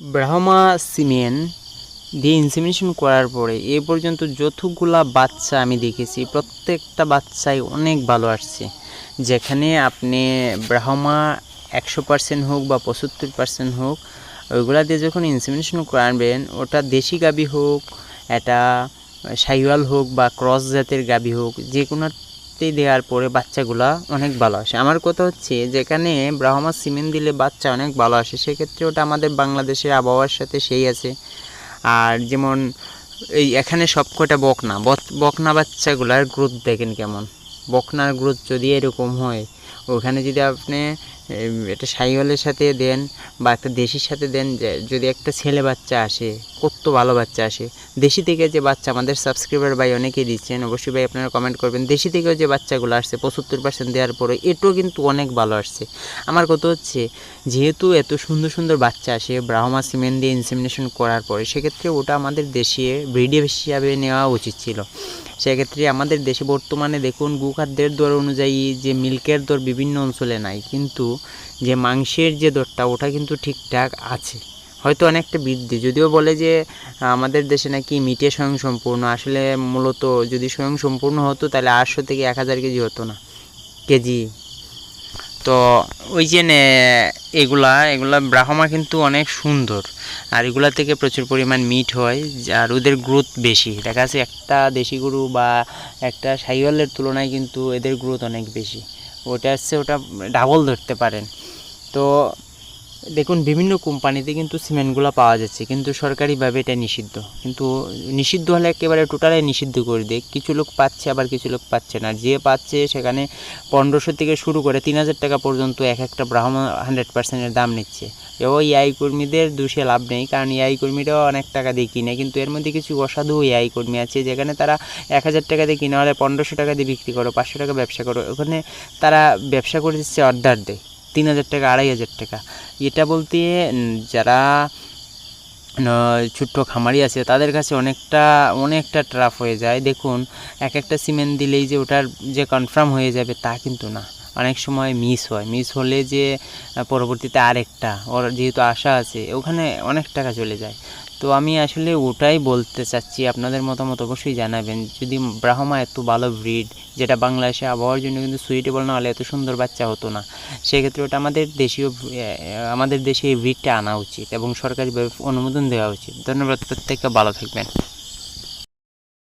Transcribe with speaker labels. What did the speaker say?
Speaker 1: Brahma cement দিয়ে insemination করার পরে এ পর্যন্ত যতগুলা বাচ্চা আমি দেখেছি, প্রত্যেকটা বাচ্চাই অনেক ভালো আসছে। যেখানে আপনি ব্রাহ্মা একশো পার্সেন্ট হোক বা পঁচাত্তর পার্সেন্ট হোক, ওইগুলা দিয়ে যখন ইনসেমিনেশন করাবেন, ওটা দেশি গাবি হোক, এটা সাইওয়াল হোক বা ক্রস জাতের গাবি হোক যে কোনোতেই দেওয়ার পরে বাচ্চাগুলা অনেক ভালো আসে। আমার কথা হচ্ছে যেখানে ব্রাহ্মা সিমেন্ট দিলে বাচ্চা অনেক ভালো আসে, সেক্ষেত্রে ওটা আমাদের বাংলাদেশের আবহাওয়ার সাথে সেই আছে। আর যেমন এই এখানে সব কটা বকনা বকনা বাচ্চাগুলার গ্রোথ দেখেন কেমন। বকনার গ্রোথ যদি এরকম হয় ওখানে যদি আপনি একটা সাইওয়ালের সাথে দেন বা একটা দেশির সাথে দেন যদি একটা ছেলে বাচ্চা আসে, কত ভালো বাচ্চা আসে। দেশি থেকে যে বাচ্চা আমাদের সাবস্ক্রাইবার ভাই অনেকেই দিচ্ছেন, অবশ্যই ভাই আপনারা কমেন্ট করবেন। দেশি থেকেও যে বাচ্চাগুলো আসছে, পঁচাত্তর পার্সেন্ট দেওয়ার পরে এটাও কিন্তু অনেক ভালো আসছে। আমার কথা হচ্ছে, যেহেতু এত সুন্দর সুন্দর বাচ্চা আসে ব্রাহ্মা সিমেন্ট দিয়ে ইনসেমিনেশন করার পরে, সেক্ষেত্রে ওটা আমাদের দেশে ব্রিডে হিসাবে নেওয়া উচিত ছিল। সেক্ষেত্রে আমাদের দেশে বর্তমানে দেখুন, গুখাদ্যের দর অনুযায়ী যে মিল্কের দর বিভিন্ন অঞ্চলে নাই, কিন্তু যে মাংসের যে দরটা, ওটা কিন্তু ঠিকঠাক আছে। হয়তো অনেকটা বৃদ্ধি। যদিও বলে যে, আমাদের দেশে নাকি মিটে স্বয়ং সম্পূর্ণ আসলে মূলত যদি স্বয়ং সম্পূর্ণ হতো, তাহলে আটশো থেকে এক হাজার কেজি হতো না, কেজি। তো ওই যে এগুলা এগুলা ব্রাহ্মা কিন্তু অনেক সুন্দর, আর এগুলা থেকে প্রচুর পরিমাণ মিট হয়, আর ওদের গ্রোথ বেশি। দেখা যাচ্ছে একটা দেশি গরু বা একটা সাইওয়ালের তুলনায় কিন্তু এদের গ্রোথ অনেক বেশি। ওটা হচ্ছে ওটা ডাবল ধরতে পারেন। তো দেখুন, বিভিন্ন কোম্পানিতে কিন্তু সিমেন্টগুলো পাওয়া যাচ্ছে, কিন্তু সরকারিভাবে এটা নিষিদ্ধ। কিন্তু নিষিদ্ধ হলে একেবারে টোটালি নিষিদ্ধ করে দেয়। কিছু লোক পাচ্ছে, আবার কিছু লোক পাচ্ছে না। যে পাচ্ছে সেখানে পনেরোশো থেকে শুরু করে তিন হাজার টাকা পর্যন্ত এক একটা ব্রাহ্মণ হান্ড্রেড পার্সেন্টের দাম নিচ্ছে। এবং এআই কর্মীদের দোষে লাভ নেই, কারণ এআই কর্মীরাও অনেক টাকা দিয়ে কিনে। কিন্তু এর মধ্যে কিছু অসাধু এআই কর্মী আছে, যেখানে তারা এক হাজার টাকা দিয়ে কিনে হলে পনেরোশো টাকা দিয়ে বিক্রি করো, পাঁচশো টাকা ব্যবসা করো। ওখানে তারা ব্যবসা করে দিচ্ছে অর্ডার দেয় তিন হাজার টাকা, আড়াই হাজার টাকা। এটা বলতে যারা ছোট্ট খামারি আছে, তাদের কাছে অনেকটা অনেকটা ট্রাফ হয়ে যায়। দেখুন, এক একটা সিমেন্ট দিলেই যে ওটার যে কনফার্ম হয়ে যাবে তা কিন্তু না। অনেক সময় মিস হয়। মিস হলে যে পরবর্তীতে আরেকটা, ওর যেহেতু আশা আছে, ওখানে অনেক টাকা চলে যায়। তো আমি আসলে ওটাই বলতে চাচ্ছি, আপনাদের মতামত অবশ্যই জানাবেন। যদি ব্রাহ্মা এত ভালো ব্রিড যেটা বাংলাদেশে আবহাওয়ার জন্য কিন্তু সুইটেবল না হলে এত সুন্দর বাচ্চা হতো না, সেক্ষেত্রে ওটা আমাদের দেশীয় আমাদের দেশে এই ব্রিডটা আনা উচিত এবং সরকারিভাবে অনুমোদন দেওয়া উচিত। ধন্যবাদ, প্রত্যেককে ভালো থাকবেন।